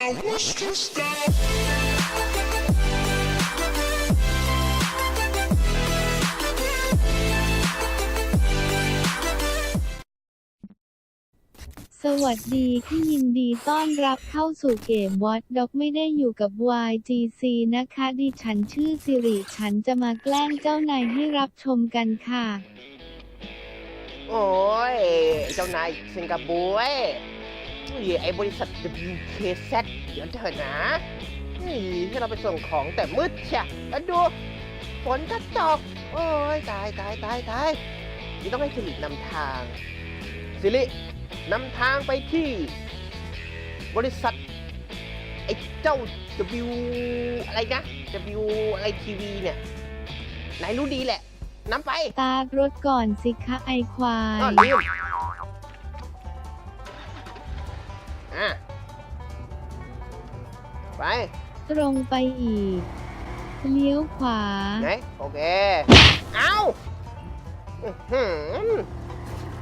I wish to stop. สวัสดีที่ยินดีต้อนรับเข้าสู่เกมวอตด็อกไม่ได้อยู่กับ YGC นะคะดิฉันชื่อสิริฉันจะมาแกล้งเจ้านายให้รับชมกันค่ะ โอ้ย เจ้านายสิงคโปร์ นี่ไอ้บริษัท WKZ เดี๋ยวเถอะนะนี่ให้เราไปส่งของแต่มืดเชียแล้วดู ฝนก็ตก โอ้ยตายตายตายตายนี่ต้องให้สิรินำทาง สิรินำทางไปที่ บริษัท ไอ้เจ้า W อะไรนะ W อะไรทีวีเนี่ยนายรู้ดีแหละนำไป ตากรถก่อนสิคะไอควาย อ้าวลืม อะ ไป ตรงไปอีก เลี้ยวขวา ไหน โอเค เอาอื้อหือ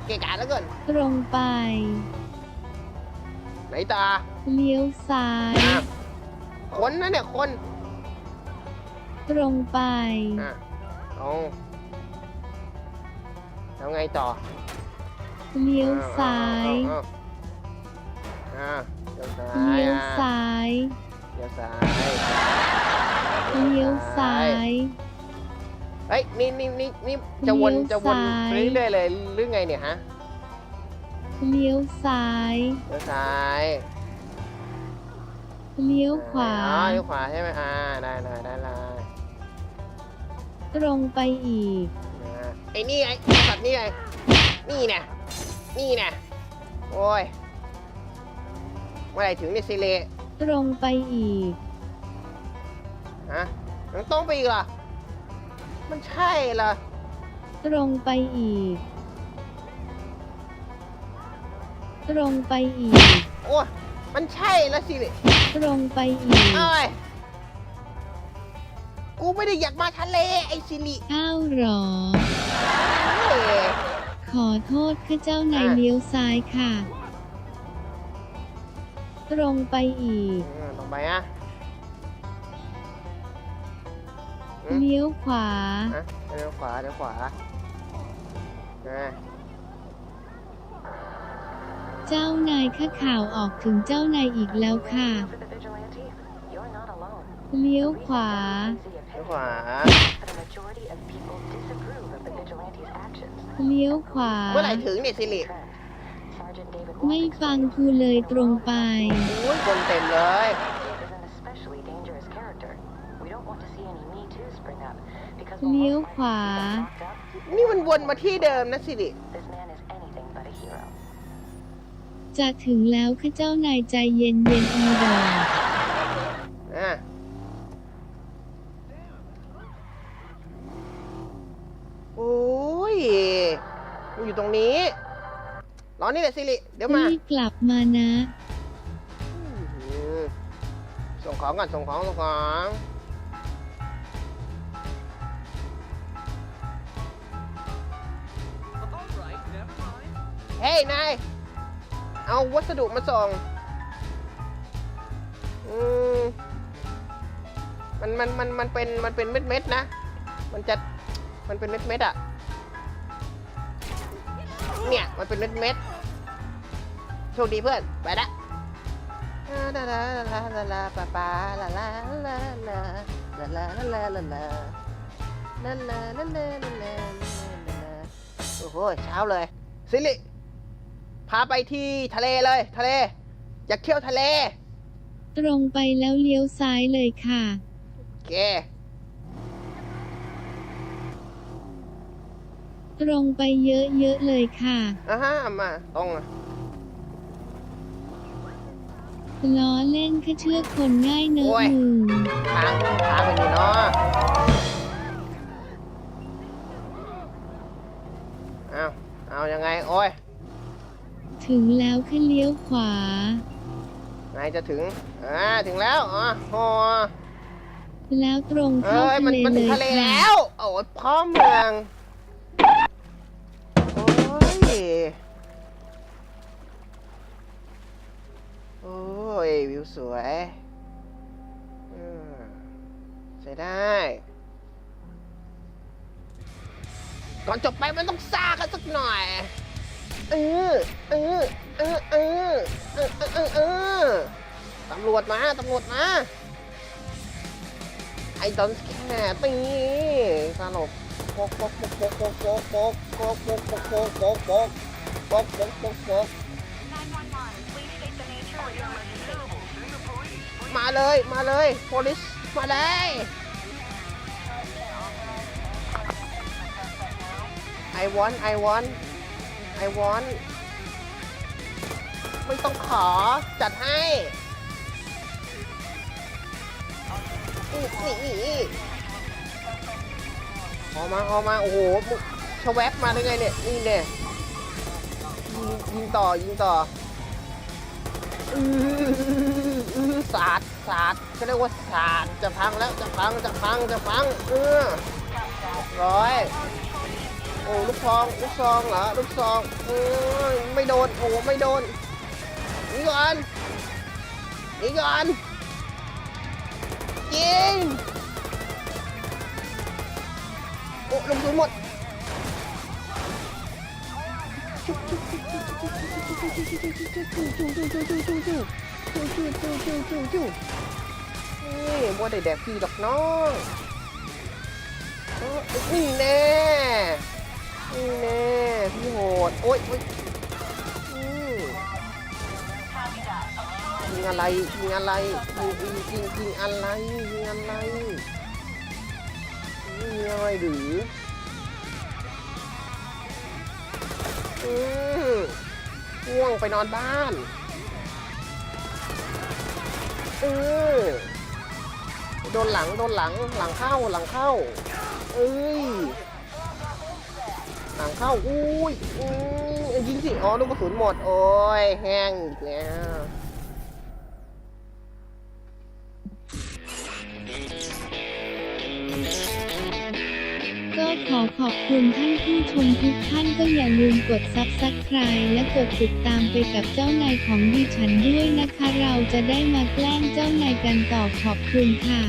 เกะกะแล้วเกิน ตรงไป ไหนตาเลี้ยวซ้าย อะคนนะเนี่ย คน ตรงไป อะเอาแล้วไงต่อเลี้ยวซ้าย อ้าวอ้าวอ้าว อ้าวเลี้ยวซ้ายเลี้ยวอะซ้าย เลี้ยวซ้ายเลี้ยวซ้าย เฮ้ยนี่นี่นี่นี่จะวนเลี้ยวจะวนซ้ายไปเรื่อยๆเลยหรือไงเนี่ยฮะเลี้ยวซ้าย เลี้ยวซ้ายเลี้ยวขวา อ๋อเลี้ยวขวาใช่ไหมอ่าได้ได้ได้ได้ตรงไปอีกอ่าไอ้นี่ไงสัตว์นี่ไงนี่นะนี่นะโอ้ยเมื่อไหร่ถึงเนี่ยซิเลตรงไปอีก ฮะยังต้องไปอีกเหรอ มันใช่เหรอ ตรงไปอีก ตรงไปอีก โอ้ยมันใช่แล้วสิเลตรงไปอีก เอ้ยกูไม่ได้อยากมาทะเลไอ้ซิลิอ้าวเหรอเอ้ยขอโทษข้าเจ้านายอะเลี้ยวซ้ายค่ะ ตรงไปอีกอืมลงไปอะ อืม เลี้ยวขวา อะเดี๋ยวขวาเดี๋ยวขวาอะเจ้านายข้าข่าวออกถึงเจ้านายอีกแล้วค่ะ For the vigilante, you're not alone. เลี้ยวขวา See เดี๋ยว opinion, ขวา but a majority of people disapprove of the vigilante's actions. เลี้ยวขวา เมื่อไหร่ถึงเนี่ยสิริ Trend. Sergeant David ไม่ Wolf ฟัง explains กูเลยตรงไปอุ้ยคนเต็มเลย Dave is an especially dangerous character. We don't want to see any Me Too spring up because เลี้ยว while ขวา most might be locked up, นี่มันวนมาที่เดิมนะสิริ this man is anything but a hero. จะถึงแล้วข้าเจ้านายใจเย็นเย็นอีดอก อะโอ้ยมันอยู่ตรงนี้ รอนี่แหละสิริ เดี๋ยวมา รีบกลับมานะ อืมส่งของก่อนส่งของส่งของเฮ้ยนายเอาวัสดุมาส่งอืมมันมันมันมันเป็นมันเป็นเม็ดเม็ดๆนะ มันจะมันเป็นเม็ดเม็ดๆอะเนี่ยมันเป็นเม็ดเม็ดๆ โชคดีเพื่อน ไปละลาลาลาลาลาปาปาลาลาลาลาลาลาลาลาลาลาลาลาลาลาลาลาลาโอ้โหเช้าเลยสิริพาไปที่ทะเลเลยทะเลอยากเที่ยวทะเลตรงไปแล้วเลี้ยวซ้ายเลยค่ะโอเคตรงไปเยอะๆเลยค่ะอะฮะมาตรงอะล้ อเล่นแค่เชื่อคนง่ายเนอะโอ้ย มึงทางทางเป็นนี่เนาะเอาเอายังไง โอ้ยถึงแล้วแค่เลี้ยวขวา ไงจะถึงอ่าถึงแล้วอ๋อโอ้แล้วตรงเอ้เข้ายทะมันเลมันเลถึงยทะเลค่ะแล้ว โอ้ยพ่อเมือง โอ้ยโโอ้ ย วิวสวยใช้ได้ ก่อนจบไปมันต้องซ่ากันสักหน่อยเออเออเออเออเออเออเออตำรวจมาตำรวจมาไอ้ดอนแค่ตีตลกโปกโปกโปกโปกโปกโปกโปกโปกโปกโปกโปกโปกโปกโปกโปกโปกโปกโปก มาเลยมาเลย police มาเลย I want I want I want ไม่ต้องขอจัดให้นี่ออกมาออกมา โอ้โหชะแวบมาได้ไงเนี่ย นี่เนี่ยยิงต่อ ยิงต่อ อื้ออื้อ สาดสาดก็เรียกว่าสาดจะพังแล้วจะพังจะพังจะพังเออร้อยโอ้ลูกซองลูกซองเหรอลูกซองเอ้ยไม่โดนโอ้ไม่โดนนี่ก่อนนี่ก่อนยิงโอ้ลงทุนหมด นี่บัวได้แดกพี่ดอกน้องเออนี่แน่นี่แน่พี่โหด โอ๊ยโอ๊ยอืมยิงอะไรยิงอะไรยิงยิงยิงยิงอะไรยิงอะไรยิงอะไรหรืออืมง่วงไปนอนบ้าน เออโดนหลังโดนหลังหลังเข้าหลังเข้า เอ้ยหลังเข้าอุ้ยอือยยิงสิอ๋อลูกกระสุนหมดโอ้ยแห้งอีกแล้ว ขอขอบคุณท่านผู้ชมทุกท่านก็อย่าลืมกดซับสไคร b e และกดติดตามไปกับเจ้านายของดิฉันด้วยนะคะ เราจะได้มาแกล้งเจ้านายกันต่อขอบคุณค่ะ